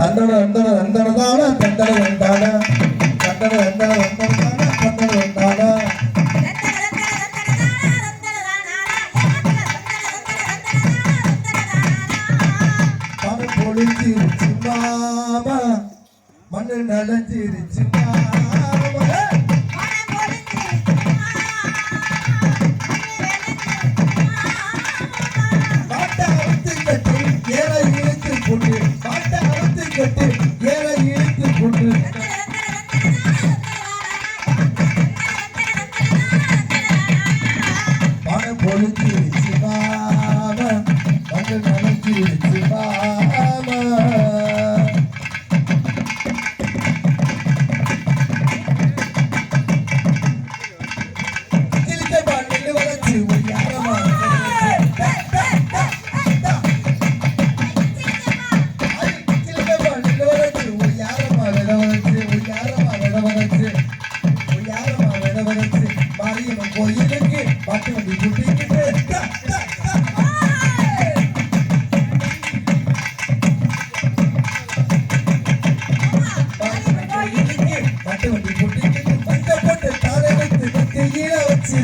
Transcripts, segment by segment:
தண்டன வந்தன வந்தனதான தண்டன வந்தான. தண்டன வந்தன வந்தனதான தண்டன வந்தான. மண்ணு நனைஞ்சிருச்சுமா Thank you.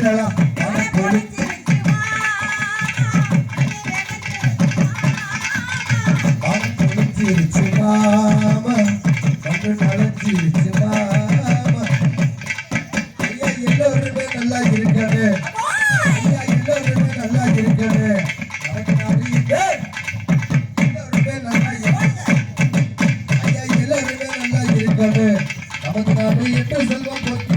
கொள்ளலாம் சிரிச்சு மாமா. நமக்கு நாம எட்டு செல்வம் போட்டு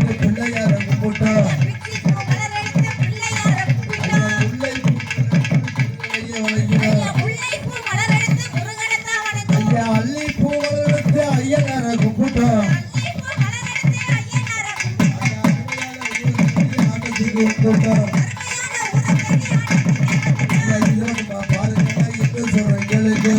பாருங்க